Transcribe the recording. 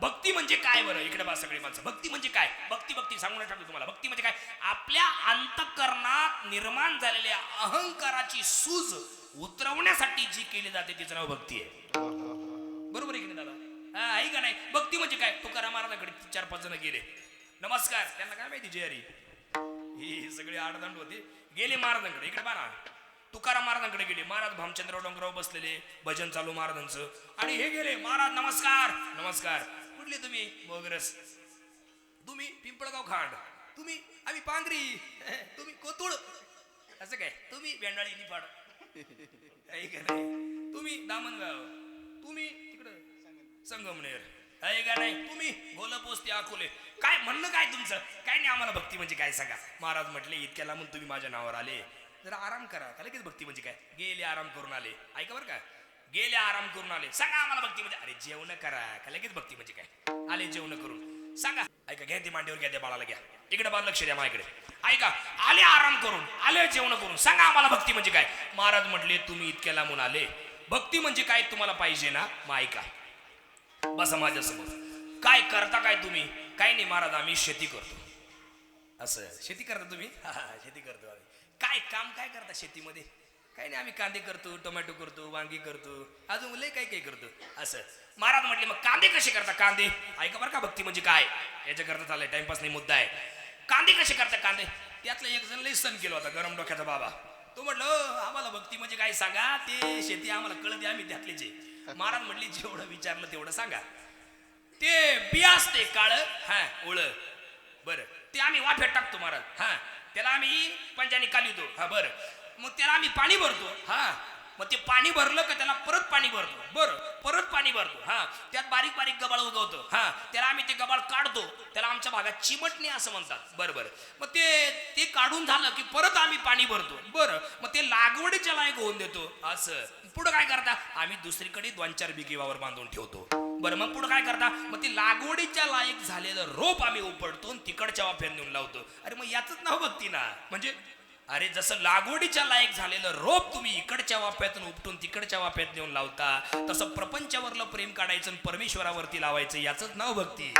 भक्ती म्हणजे काय बरं? इकडे बा सगळी माणसं. भक्ती म्हणजे काय? भक्ती भक्ती. सांगून टाकतो तुम्हाला. भक्ती म्हणजे काय? आपल्या अंतकरणात निर्माण झालेल्या अहंकाराची सूज उतरवण्यासाठी जी केली जाते तिचं नाव भक्ती आहे. बरोबर इकडे दादा? हा आहे का नाही? भक्ती म्हणजे काय? तुकाराम महाराजांकडे चार पाच जण गेले. नमस्कार. त्यांना काय माहिती जयरी ही सगळी आडदांड होते. गेले महाराजांकडे. इकडे पहा ना. तुकाराम महाराजांकडे गेले. महाराज भामचंद्र डोंगराव बसलेले. भजन चालू महाराजांचं. आणि हे गेले. महाराज नमस्कार. नमस्कार. कुठले तुम्ही? मोगरस तुम्ही पिंपळगाव खांड. तुम्ही आम्ही पांगरी. तुम्ही कोतुळ. असं काय? तुम्ही बेंडाळी निफाड. नाही? तुम्ही दामणगाव तुम्ही तिकडं संगमनेर. आहे का नाही? तुम्ही गोलपोस्ती अकोले. काय म्हणणं काय तुमचं? काय नाही आम्हाला भक्ती म्हणजे काय सांगा? महाराज म्हटले इतक्या लांबून तुम्ही माझ्या नावावर आले. जरा आराम करा. का लगेच भक्ती म्हणजे काय? गेले आराम करून आले. ऐका बरं का. गेले आराम करून आले. सांगा आम्हाला भक्ती म्हणजे अरे जेवण करा. का लगेच भक्ती म्हणजे काय? आले जेवण करून. सांगा. ऐका घ्या ते मांडीवर घ्या त्या बाळाला घ्या. इकडे बाळ लक्ष द्या माझ्याकडे. ऐका आले आराम करून आले जेवण करून. सांगा आम्हाला भक्ती म्हणजे काय? महाराज म्हटले तुम्ही इतक्या लांबून आले. भक्ती म्हणजे काय तुम्हाला पाहिजे ना? मग ऐका. बसा माझ्यासमोर. काय करता काय तुम्ही? काय नाही महाराज आम्ही शेती करतो. असं. शेती करता तुम्ही? हा, शेती करतो आम्ही. काय काम काय करता शेतीमध्ये? काही नाही आम्ही कांदे करतो टोमॅटो करतो वांगी करतो. अजून लय काही काही करतो. असं. महाराज म्हटले मग कांदे कसे करता कांदे? ऐका बरं का भक्ती म्हणजे काय? याच्याकरता चाललंय टाइमपास नाही मुद्दा आहे. कांदे कसे करता कांदे? त्यातलं एक जण लय सण केला होता गरम डोक्याचा बाबा. तो म्हटलं आम्हाला भक्ती म्हणजे काय सांगा? ते शेती आम्हाला कळते आम्ही त्यातले जे महाराज म्हटले जेवढं विचारलं तेवढं सांगा. ते बिया असते काळ हा ओळ. बर. ते आम्ही वाफ्यात टाकतो महाराज. हा. त्याला आम्ही पंजाने कालितो हा बर. मग त्याला आम्ही पाणी भरतो. हा. मग ते पाणी भरलं का त्याला परत पाणी भरतो. बर. परत पाणी भरतो. हा. त्यात बारीक बारीक गबाळ उगवतो. हा. त्याला आम्ही ते गबाळ काढतो. त्याला आमच्या भागात चिमटणे असं म्हणतात. बरं बरं. मग ते ते काढून झालं की परत आम्ही पाणी भरतो. बरं. मग ते लागवडीच्या लायक होऊन देतो. असं. पुढं काय करता? आम्ही दुसरीकडे दोन चार बिघे वावर बांधून ठेवतो. बरं मग पुढं काय करता? मग ते लागवडीच्या लायक झालेलं रोप आम्ही उपडतो तिकडच्या वाफ्यात नेऊन लावतो. अरे मग याच नाव भक्ती ना म्हणजे अरे जसं लागवडीच्या लायक झालेलं रोप तुम्ही इकडच्या वाफ्यातून उपटून तिकडच्या वाफ्यात नेऊन लावता तसं प्रपंचावरलं प्रेम काढायचं परमेश्वरावरती लावायचं याच नाव भक्ती.